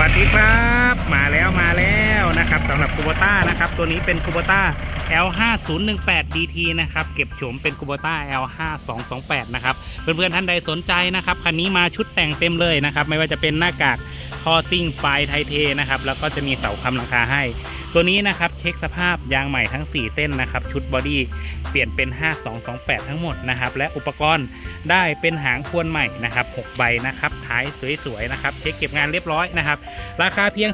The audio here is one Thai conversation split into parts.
วัสดีครับ มาแล้วมาแล้วนะครับสำหรับคูโบต้านะครับ ตัวนี้เป็นคูโบต้า L5018 DT นะครับ เก็บโฉมเป็นคูโบต้า L5228 นะครับ เพื่อนๆท่านใดสนใจนะครับ คันนี้มาชุดแต่งเต็มเลยนะครับ ไม่ว่าจะเป็นหน้ากากคอซิ่งไฟไทเทนะครับ แล้วก็จะมีเสาคำหลังคาให้ ตัวนี้นะครับเช็คสภาพยางใหม่ทั้ง 4 เส้นนะครับชุดบอดี้เปลี่ยนเป็น 5228 ทั้งหมดนะครับและอุปกรณ์ได้เป็นหางควนใหม่นะครับ6ใบนะครับท้ายสวยๆนะครับเช็คเก็บงานเรียบร้อยนะครับราคาเพียง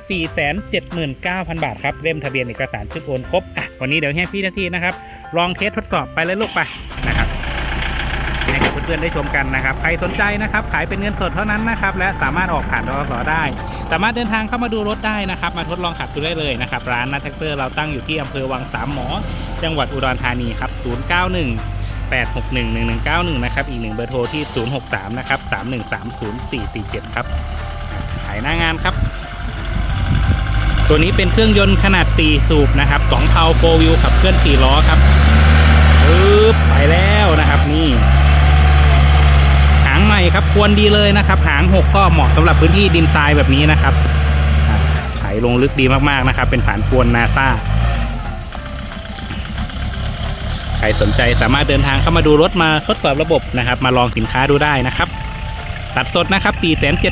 479,000 บาทครับเล่มทะเบียนเอกสารชุดโอนครบอะวันนี้เดี๋ยวให้พี่นาทีนะครับลองเทสทดสอบไปเลยลูกไปนะครับ ให้กับเพื่อนๆได้ชมกันนะครับ ใครสนใจนะครับ ขายเป็นเงินสดเท่านั้นนะครับ และสามารถออกผ่านรอสได้ สามารถเดินทางเข้ามาดูรถได้นะครับ มาทดลองขับดูได้เลยนะครับ ร้านนัทแท็กเตอร์เราตั้งอยู่ที่อำเภอวังสามหมอ จังหวัดอุดรธานีครับ 091 861 1191 นะครับ อีกหนึ่งเบอร์โทรที่ 063 นะครับ 3130447ครับ ขายหน้างานครับ ตัวนี้เป็นเครื่องยนต์ขนาด 4 สูบนะครับ2เพาโฟวิวขับเคลื่อน 4 ล้อครับปึ๊บไปแล้วนะครับ นี่ ครับควรดีเลยนะครับ หาง6ก็เหมาะสำหรับพื้นที่ดินทรายแบบนี้นะครับไถลงลึกดีมากๆนะครับ เป็นฐานควนนาซาใครสนใจสามารถเดินทางเข้ามาดูรถมาทดสอบระบบนะครับ มาลองสินค้าดูได้นะครับ ตัดสดนะครับ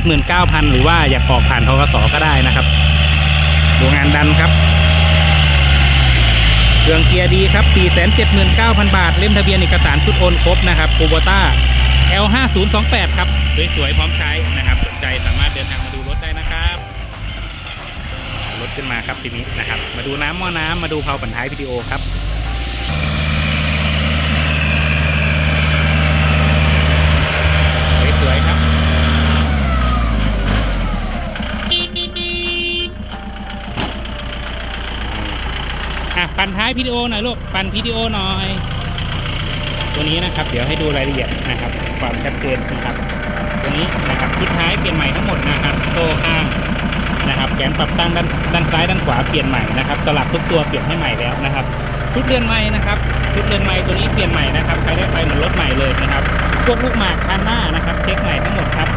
479,000 หรือว่าอยากออกผ่านทกสก็ได้นะครับ ดูงานดันครับ เครื่องเกียร์ดีครับ 479,000 บาท เล่มทะเบียนเอกสารชุดโอนครบนะครับโคโบต้า L5028 ครับ สวยๆ พร้อมใช้นะครับ สนใจสามารถเดินทางมาดูรถได้นะครับ รถขึ้นมาครับทีนี้นะครับ มาดูน้ำหม้อน้ำมาดูเพาผันท้ายวิดีโอครับสวยๆครับอะปันท้ายวิดีโอหน่อยลูก ปันวิดีโอหน่อย ตัวนี้นะครับเดี๋ยวให้ดูรายละเอียดนะครับ ความชัดเจนนะครับตัวนี้นะครับทิศท้ายเปลี่ยนใหม่ทั้งหมดนะครับโซ่ข้างนะครับแขนปรับตั้งด้านด้านซ้ายด้านขวาเปลี่ยนใหม่นะครับสลับทุกตัวเปลี่ยนให้ใหม่แล้วนะครับชุดเรือนไม้นะครับชุดเรือนไม้ตัวนี้เปลี่ยนใหม่นะครับใครได้ไปเหมือนรถใหม่เลยนะครับพวกลูกหมากคันหน้านะครับเช็คใหม่ทั้งหมดครับ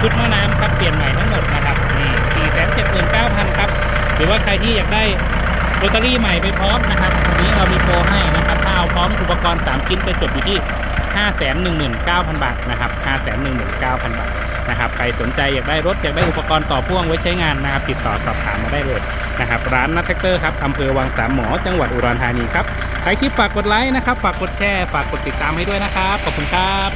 ชุดหม้อน้ำครับเปลี่ยนใหม่ทั้งหมดนะครับนี่สี่แสนเจ็ดหมื่นเก้าพันครับหรือว่าใครที่อยากได้ โรตารี่ใหม่ไปพร้อมนะครับวันนี้เรามีโปรให้นะครับถ้าเอาพร้อมอุปกรณ์3ชิ้นจะจบอยู่ที่ 5 1 9 0 0 0 บาทนะครับ5 1 9 0 0 0 บาทนะครับใครสนใจอยากได้รถอยากได้อุปกรณ์ต่อพ่วงไว้ใช้งานนะครับติดต่อสอบถามมาได้เลยนะครับร้านนัทแท็กเตอร์ครับอำเภอวังสามหมอจังหวัดอุดรธานีครับใครคลิปฝากกดไลค์นะครับฝากกดแชร์ฝากกดติดตามให้ด้วยนะครับขอบคุณครับ